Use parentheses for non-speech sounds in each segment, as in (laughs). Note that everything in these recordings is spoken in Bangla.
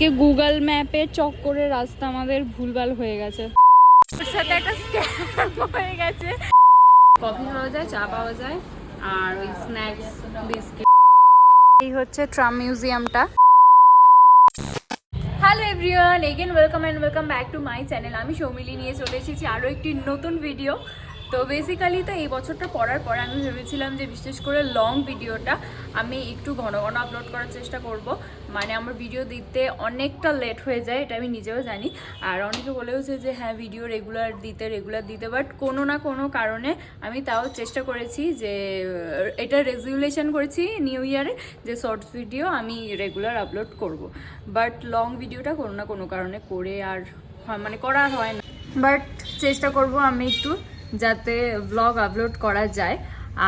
কে গুগল ম্যাপে চক্করে রাস্তা আমাদের ভুলভাল হয়ে গেছে। সাথে একটা স্ক্যাম হয়ে গেছে। কফি পাওয়া যায় চা পাওয়া যায় আর ওই স্ন্যাক্স বিস্কিট এই হচ্ছে tram মিউজিয়ামটা। Hello everyone again welcome and welcome back to my channel আমি সৌমিলি নিয়ে চলে এসেছি আরও একটি নতুন ভিডিও তো বেসিক্যালি তো এই বছরটা পড়ার পর আমি ভেবেছিলাম যে বিশেষ করে লং ভিডিওটা আমি একটু ঘন ঘন আপলোড করার চেষ্টা করব। মানে আমার ভিডিও দিতে অনেকটা লেট হয়ে যায়, এটা আমি নিজেও জানি। আর অনেকে বলেওছে যে হ্যাঁ ভিডিও রেগুলার দিতে রেগুলার দিতে। বাট কোনো না কোনো কারণে আমি তাও চেষ্টা করেছি যে, এটা রেজুলেশন করেছি নিউ ইয়ারে যে শর্টস ভিডিও আমি রেগুলার আপলোড করব। বাট লং ভিডিওটা কোনো না কোনো কারণে করে আর মানে করা হয় না। বাট চেষ্টা করব আমি একটু। যাতে ব্লগ আপলোড করা যায়।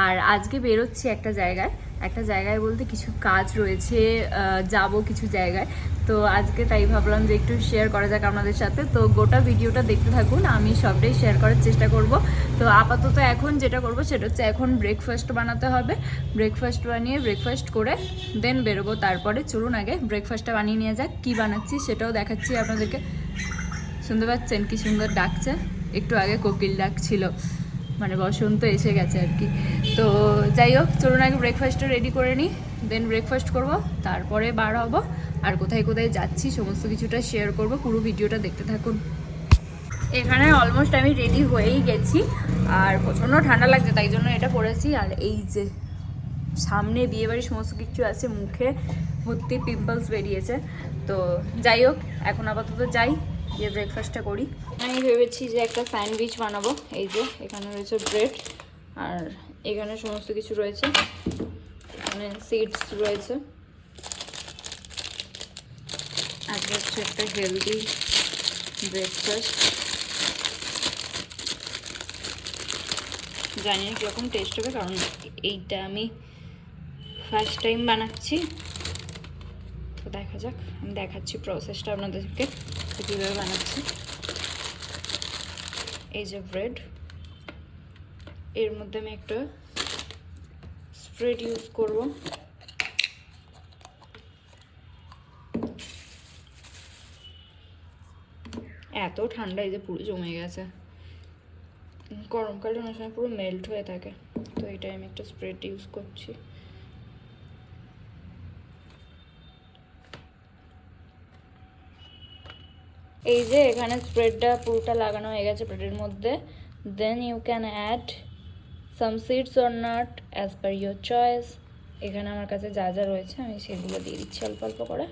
আর আজকে বেরোচ্ছি একটা জায়গায়। একটা জায়গায় বলতে কিছু কাজ রয়েছে যাব কিছু জায়গায়। তো আজকে তাই ভাবলাম যে একটু শেয়ার করা যাক আপনাদের সাথে। তো গোটা ভিডিওটা দেখতে থাকুন, আমি সবটাই শেয়ার করার চেষ্টা করব। তো আপাতত এখন যেটা করব, সেটা হচ্ছে এখন ব্রেকফাস্ট বানাতে হবে। ব্রেকফাস্ট বানিয়ে ব্রেকফাস্ট করে দেন বেরোবো। তারপরে চলুন আগে ব্রেকফাস্টটা বানিয়ে নিয়ে যাক। কী বানাচ্ছি সেটাও দেখাচ্ছি আপনাদেরকে। শুনতে পাচ্ছেন কি সুন্দর ডাকছে? একটু আগে কোকিল ডাক ছিল। মানে বসন্ত এসে গেছে আর কি। তো যাই হোক, চলুন আগে ব্রেকফাস্টটা রেডি করে নিই দেন ব্রেকফাস্ট করব, তারপরে বার হব, আর কোথায় কোথায় যাচ্ছি, সমস্ত কিছুটা শেয়ার করব, পুরো ভিডিওটা দেখতে থাকুন। এখানে অলমোস্ট আমি রেডি হয়েই গেছি, আর প্রচণ্ড ঠান্ডা লাগছে, তাই জন্য এটা পরেছি। আর এই যে সামনে বিয়েবাড়ির সমস্ত কিছু আছে, মুখে ভর্তি পিম্পলস বেরিয়েছে। তো যাই হোক, এখন আপাতত যাই। গিয়ে ব্রেকফাস্টটা করি। আমি ভেবেছি যে একটা স্যান্ডউইচ বানাবো। এই যে, এখানে রয়েছে ব্রেড আর এখানে সমস্ত কিছু রয়েছে। এখানে সিডস রয়েছে। আর হচ্ছে একটা হেলদি ব্রেকফাস্ট জানি না কীরকম টেস্ট হবে, কারণ এইটা আমি ফার্স্ট টাইম বানাচ্ছি। তো দেখা যাক, আমি দেখাচ্ছি প্রসেসটা আপনাদেরকে। যে কীভাবে বানাচ্ছি? এই যে ব্রেড। এর মধ্যে আমি একটা স্প্রেড ইউজ করব। এত ঠান্ডা, এই যে পুরো জমে গেছে। গরমকালে অনেক সময় পুরো মেল্ট হয়ে থাকে। তো এটাই আমি একটা স্প্রেড ইউজ করছি। এই যে এখানে স্প্রেডটা পুরোটা লাগানো হয়ে গেছে ব্রেডের মধ্যে। Then you can add some seeds or nut as per your choice এখানে আমার কাছে যা যা রয়েছে আমি সেগুলো দিয়ে দিচ্ছি অল্প অল্প করে।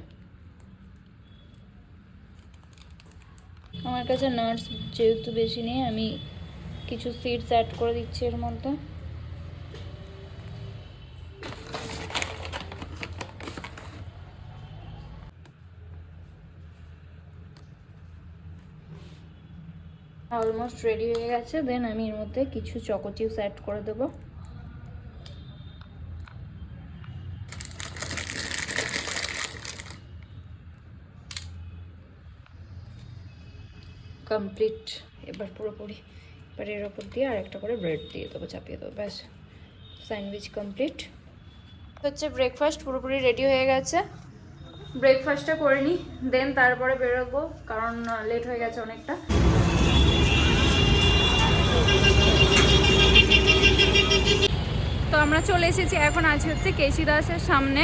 আমার কাছে নাটস যেহেতু বেশি নেই, আমি কিছু সিডস অ্যাড করে দিচ্ছি এর মধ্যে। অলমোস্ট রেডি হয়ে গেছে দেন আমি এর মধ্যে কিছু চকো চিপস অ্যাড করে দেবো। কমপ্লিট এবার পুরোপুরি, এবার এর ওপর দিয়ে আর একটা করে ব্রেড দিয়ে দেবো, চাপিয়ে দেবো, ব্যাস। স্যান্ডউইচ কমপ্লিট হচ্ছে ব্রেকফাস্ট পুরোপুরি রেডি হয়ে গেছে। ব্রেকফাস্টটা করে নিই দেন তারপরে বেরোবো, কারণ লেট হয়ে গেছে অনেকটা। তো আমরা চলে এসেছি এখন আছি হচ্ছে কেশি দাসের সামনে।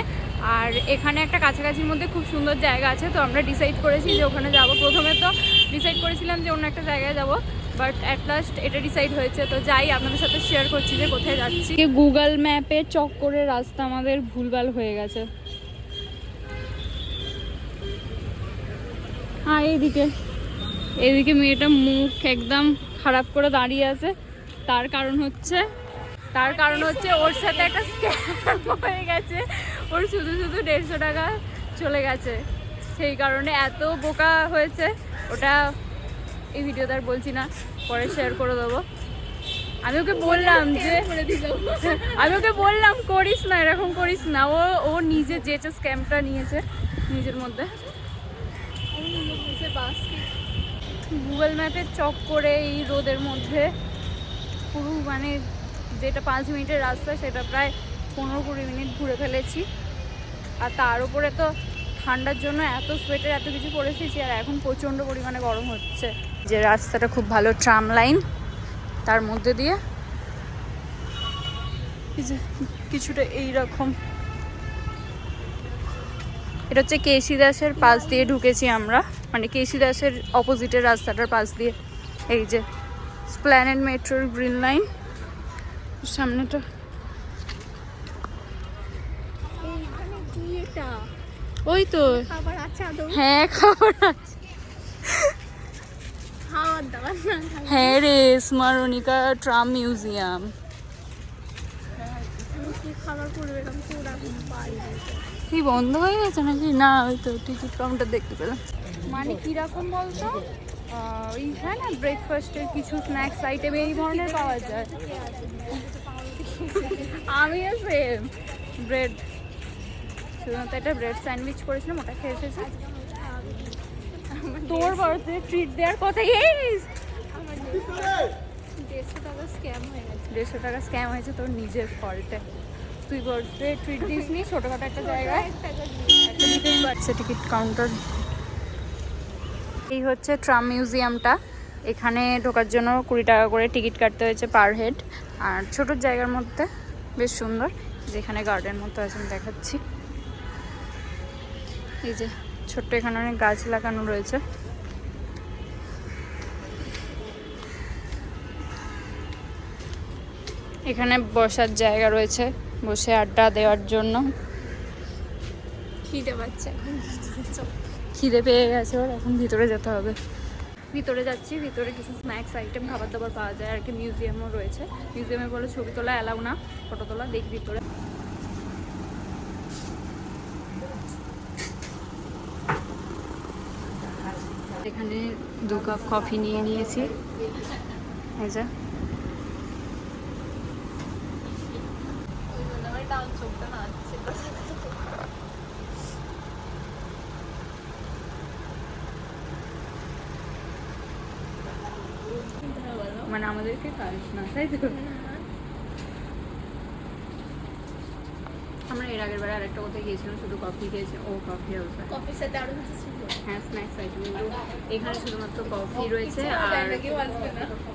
আর এখানে একটা কাছাকাছির মধ্যে খুব সুন্দর জায়গা আছে, তো আমরা ডিসাইড করেছি যে ওখানে যাব। প্রথমে তো ডিসাইড করেছিলাম যে অন্য একটা জায়গায় যাব বাট অ্যাট লাস্ট এটা ডিসাইড হয়েছে। তো যাই, আপনাদের সাথে শেয়ার করছি যে কোথায় যাচ্ছি। গুগল ম্যাপে চক করে রাস্তা আমাদের ভুলভাল হয়ে গেছে। হ্যাঁ এইদিকে এইদিকে মেয়েটা মুখ একদম খারাপ করে দাঁড়িয়ে আছে। তার কারণ হচ্ছে, তার কারণ হচ্ছে ওর সাথে একটা স্ক্যাম (laughs) হয়ে গেছে। ওর শুধু শুধু দেড়শো টাকা চলে গেছে। সেই কারণে এত বোকা হয়েছে, ওটা এই ভিডিওতে আর বলছি না, পরে শেয়ার করে দেবো। আমি ওকে বললাম যে, আমি ওকে বললাম, করিস না, এরকম করিস না। ও ও নিজে যেচে স্ক্যামটা নিয়েছে, নিজের মধ্যে। গুগল ম্যাপে চক করে এই রোদের মধ্যে পুরো মানে যেটা পাঁচ মিনিটের রাস্তা, সেটা প্রায় পনেরো কুড়ি মিনিট ঘুরে ফেলেছি। আর তার উপরে তো ঠান্ডার জন্য এত সোয়েটার এত কিছু পরে এসেছি আর এখন প্রচণ্ড পরিমাণে গরম হচ্ছে। যে রাস্তাটা খুব ভালো ট্রাম লাইন তার মধ্যে দিয়ে কিছুটা এইরকম। এটা হচ্ছে কেসি দাসের পাশ দিয়ে ঢুকেছি আমরা। মানে কেসি দাসের অপোজিটের রাস্তাটার পাশ দিয়ে এই যে স্প্ল্যানেড মেট্রোর গ্রিন লাইন সামনেটা। ওই তো। হ্যাঁ খাবার আছে। হ্যাঁ রে স্মারণিকা ট্রাম মিউজিয়াম। কি বন্ধ হয়ে গেছে নাকি? না ওই তো টিকিট কাউন্টার দেখতে পেলাম। মানে কীরকম বলতো? ওই হ্যাঁ না ব্রেকফাস্টের কিছু স্ন্যাক্স আইটেম এই ধরনের পাওয়া যায়। আমিও সেম ব্রেড শুধুমাত্র একটা ব্রেড স্যান্ডউইচ করেছিলাম ওটা খেয়ে এসেছি। তোর বাড়িতে ট্রিট দেওয়ার কথা এই দেড়শো টাকা স্ক্যাম হয়ে হয়েছে তোর নিজের ফল্টে তুই বার্থডে ট্রিট দিস নি ছোটোখাটো একটা জায়গায়। একটা পারছে টিকিট কাউন্টার এই হচ্ছে ট্রাম মিউজিয়ামটা। এখানে ঢোকার জন্য কুড়ি টাকা করে টিকিট কাটতে হয়েছে পার হেড। আর ছোট জায়গার মধ্যে বেশ সুন্দর যেখানে গার্ডেন মতো আছে আমি দেখাচ্ছি। এই যে ছোট্ট এখানে অনেক গাছ লাগানো রয়েছে। এখানে বসার জায়গা রয়েছে বসে আড্ডা দেওয়ার জন্য। খিদে পাচ্ছে। এখন (laughs) খিদে পেয়ে গেছে ওর, এখন ভিতরে যেতে হবে। ভিতরে যাচ্ছি, ভিতরে কিছু স্ন্যাক্স আইটেম খাবার দাবার পাওয়া যায়। আর কি মিউজিয়ামও রয়েছে। মিউজিয়ামে বলে ছবি তোলা অ্যালাউ না ফটো তোলা দেখি ভিতরে। এখানে দু কাপ কফি নিয়ে নিয়েছি। এই যে। মানে আমাদেরকে কাজ না তাই তো? আমরা এর আগের বার আরেকটা কোথায় গিয়েছিলাম শুধু কফি খেয়েছি। ও কফি হাউসে কফির সাথে আরও কিছু ছিল? হ্যাঁ স্ন্যাক্স আইটেম এখানে শুধুমাত্র কফি রয়েছে আর এরকম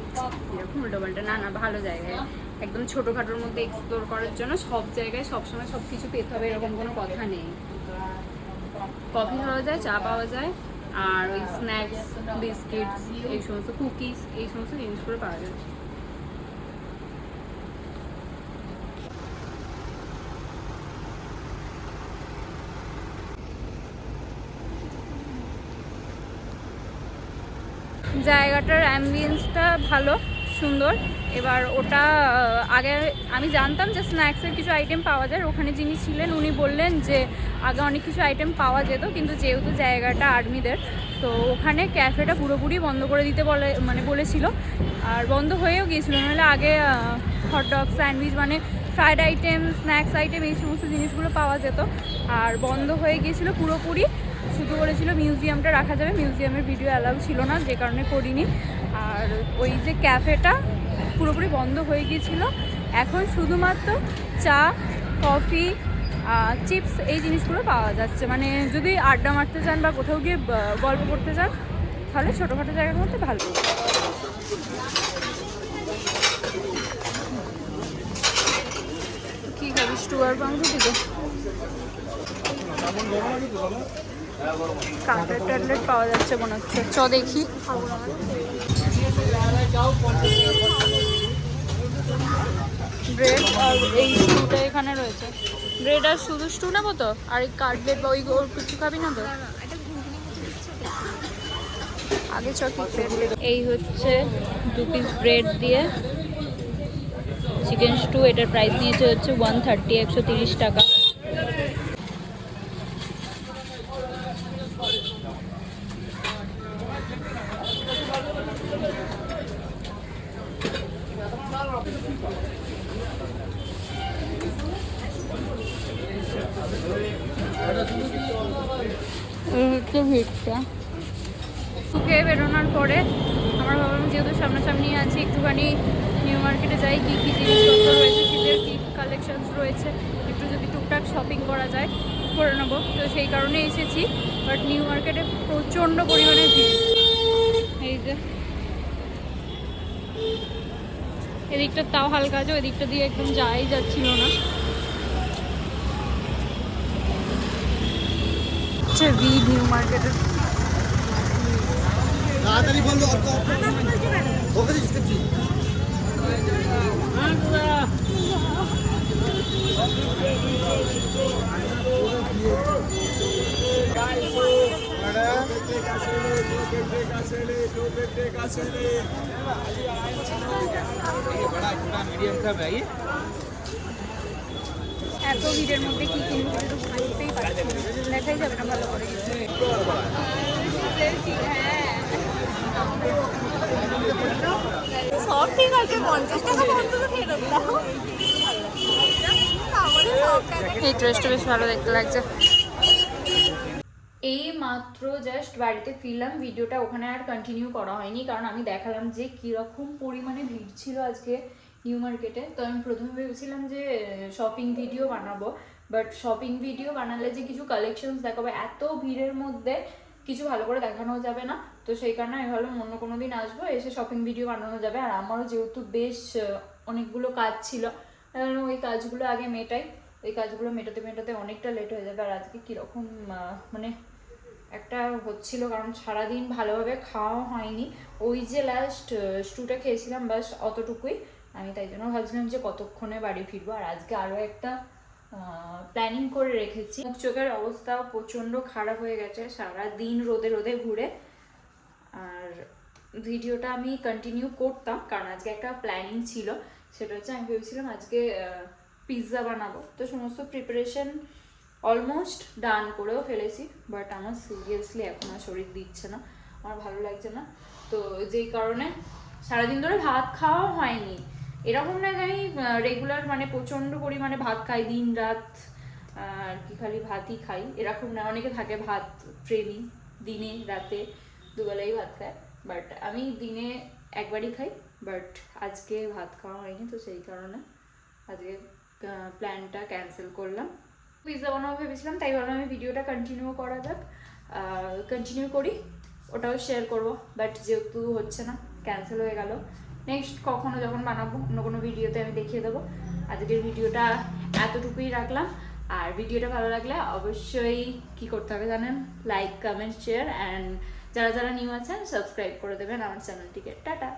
উল্টোপাল্টা। না না ভালো জায়গায়। একদম ছোটোখাটোর মধ্যে এক্সপ্লোর করার জন্য সব জায়গায় সবসময় সব কিছু পেতে হবে এরকম কোনো কথা নেই। কফি পাওয়া যায় চা পাওয়া যায়। আর ওই স্ন্যাক্স বিস্কিটস এই সমস্ত কুকিজ এই সমস্ত জিনিসগুলো পাওয়া যায়। জায়গাটার অ্যাম্বিয়েন্সটা ভালো। সুন্দর। এবার ওটা আগে আমি জানতাম যে স্ন্যাক্সের কিছু আইটেম পাওয়া যায়। ওখানে যিনি ছিলেন, উনি বললেন যে আগে অনেক কিছু আইটেম পাওয়া যেত, কিন্তু যেহেতু জায়গাটা আর্মিদের, তো ওখানে ক্যাফেটা পুরোপুরি বন্ধ করে দিতে বলে মানে বলেছিল। আর বন্ধ হয়েও গিয়েছিল, নাহলে আগে হট হটডগ স্যান্ডউইচ মানে ফ্রাইড আইটেম স্ন্যাক্স আইটেম এই সমস্ত জিনিসগুলো পাওয়া যেত। আর বন্ধ হয়ে গিয়েছিল পুরোপুরি। শুধু বলেছিল মিউজিয়ামটা রাখা যাবে। মিউজিয়ামের ভিডিও অ্যালাউ ছিল না, যে কারণে করিনি। আর ওই যে ক্যাফেটা পুরোপুরি বন্ধ হয়ে গিয়েছিল। এখন শুধুমাত্র চা, কফি চিপস এই জিনিসগুলো পাওয়া যাচ্ছে। মানে যদি আড্ডা মারতে চান বা কোথাও গিয়ে গল্প করতে চান, তাহলে ছোটোখাটো জায়গার মধ্যে ভালো। কি খাবি, স্টুয়ার মাংস দিবে? কাটলেট টাটলেট পাওয়া যাচ্ছে মনে হচ্ছে। চ দেখি। ব্রেড আর এই স্টুটা এখানে রয়েছে। ব্রেড আর শুধু স্টু নেব তো? আর এই কাটলেট বা ওই ওর কিছু খাবি না তো? আগে চ কি এই হচ্ছে দু পিস ব্রেড দিয়ে চিকেন স্টু এটার প্রাইস নিয়েছে হচ্ছে ওয়ান থার্টি একশো তিরিশ টাকা। হচ্ছে বেরোনোর পরে আমরা ভাবলাম যেহেতু সামনাসামনি আছি, একটুখানি নিউ মার্কেটে যাই, কী কী জিনিসপত্র রয়েছে, শীতের কী কালেকশনস রয়েছে, একটু যদি টুকটাক শপিং করা যায়, করে নেব। তো সেই কারণে এসেছি বাট নিউ মার্কেটে প্রচণ্ড পরিমাণে ভিড়। এই যে এদিকটা তাও হালকা আছে ওই দিকটা দিয়ে একদম যাই যাচ্ছিল না। হচ্ছে ভিড় নিউ মার্কেটের তাড়াতাড়ি বলল অত ওকে দিচ্ছি এত ভিড়ের মধ্যে কি কিনবো বুঝতেই পারছি দেখাই যাবে না ভালো করে। সব ঠিক আছে পঞ্চাশ টাকা অন্তত ফেরত দাও টাকা এই ড্রেসটা বেশ ভালো দেখতে লাগছে। এই মাত্র জাস্ট বাড়িতে ফিরলাম। ভিডিওটা ওখানে আর কন্টিনিউ করা হয়নি, কারণ আমি দেখালাম যে কীরকম পরিমাণে ভিড় ছিল আজকে নিউ মার্কেটে তো আমি প্রথমে ভেবেছিলাম যে শপিং ভিডিও বানাবো বাট শপিং ভিডিও বানালে যে কিছু কালেকশনস দেখাবো, এত ভিড়ের মধ্যে কিছু ভালো করে দেখানো যাবে না। তো সেই কারণে আমি ভাবলাম অন্য কোনো দিন আসব, এসে শপিং ভিডিও বানানো যাবে। আর আমারও যেহেতু বেশ অনেকগুলো কাজ ছিল ওই কাজগুলো আগে মেটাই। ওই কাজগুলো মেটাতে মেটাতে অনেকটা লেট হয়ে যাবে। আর আজকে কীরকম মানে একটা হচ্ছিল, কারণ সারাদিন ভালোভাবে খাওয়া হয়নি। ওই যে লাস্ট স্টুটা খেয়েছিলাম বাস অতটুকুই। আমি তাই জন্য ভাবছিলাম যে কতক্ষণে বাড়ি ফিরবো। আর আজকে আরও একটা প্ল্যানিং করে রেখেছি। মুখ চোখের অবস্থাও প্রচণ্ড খারাপ হয়ে গেছে সারা দিন রোদে রোদে ঘুরে। আর ভিডিওটা আমি কন্টিনিউ করতাম, কারণ আজকে একটা প্ল্যানিং ছিল। সেটা হচ্ছে আমি ভেবেছিলাম আজকে পিৎজা বানাবো। তো সমস্ত প্রিপারেশন অলমোস্ট ডান করেও ফেলেছি, বাট আমার সিরিয়াসলি এখন আর শরীর দিচ্ছে না, আমার ভালো লাগছে না। তো যেই কারণে সারাদিন ধরে ভাত খাওয়া হয়নি। এরকম না আমি রেগুলার মানে প্রচণ্ড পরিমাণে ভাত খাই, দিন রাত আর কি খালি ভাতই খাই। এরকম না, অনেকে থাকে ভাত প্রেমী, দিনে, রাতে, দুবেলাই ভাত খায়। বাট আমি দিনে একবারই খাই, বাট আজকে ভাত খাওয়া হয়নি, তো সেই কারণে আজকে প্ল্যানটা ক্যান্সেল করলাম। পিৎজা বানাবো ভেবেছিলাম তাই ভাবলাম আমি ভিডিওটা কন্টিনিউ করা যাক কন্টিনিউ করি ওটাও শেয়ার করব বাট যেহেতু হচ্ছে না ক্যান্সেল হয়ে গেল। নেক্সট কখনো যখন বানাবো, অন্য কোনো ভিডিওতে আমি দেখিয়ে দেবো। আজকের ভিডিওটা এতটুকুই রাখলাম। আর ভিডিওটা ভালো লাগলে অবশ্যই কি করতে হবে জানেন? লাইক কমেন্ট শেয়ার অ্যান্ড যারা যারা নিউ আছেন সাবস্ক্রাইব করে দেবেন আমার চ্যানেলটিকে টাটা!